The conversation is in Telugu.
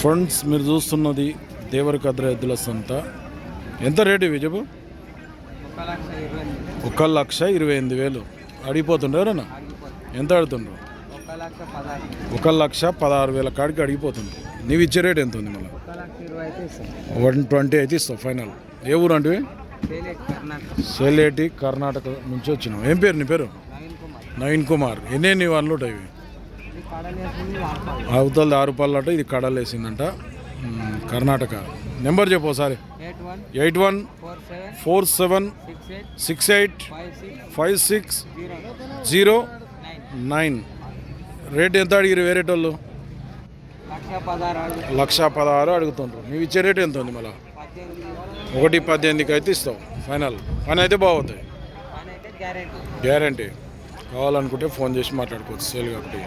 ఫ్రెండ్స్ మీరు చూస్తున్నది దేవరకద్ర ఎద్దుల సంత. ఎంత రేటు ఇవి చెప్పు? ఒక లక్ష ఇరవై ఎనిమిది వేలు. అడిగిపోతుండ్రు ఎవరన్నా? ఎంత అడుగుతుండ్రు? ఒక లక్ష పదహారు వేల కాడికి అడిగిపోతుండ్రు. నీవు ఇచ్చే రేట్ ఎంత ఉంది మళ్ళీ? వన్ ట్వంటీ అయితే ఇస్తావు ఫైనల్. ఏ ఊరు అంటే సెలేటి కర్ణాటక నుంచి వచ్చినావు. ఏం పేరు నీ పేరు? నవీన్ కుమార్. ఎన్ని ఎన్ని వాళ్ళు ఉంటాయి ఇవి? అవతల ఆరు అట ఇది కడలేసిందంట. కర్ణాటక. నెంబర్ చెప్పు ఒకసారి. Eight one four seven six eight five six zero nine. Rate ఎంత అడిగిరు పదహారు అడుగు లక్ష పదహారు అడుగుతుండ్రు. నీవు ఇచ్చే రేట్ ఎంత ఉంది మళ్ళీ? ఒకటి పద్దెనిమిదికి అయితే ఇస్తావు. ఫైనల్ పని అయితే బాగుతాయి గ్యారంటీ కావాలనుకుంటే ఫోన్ చేసి మాట్లాడుకోవచ్చు. సేల్ కాబట్టి.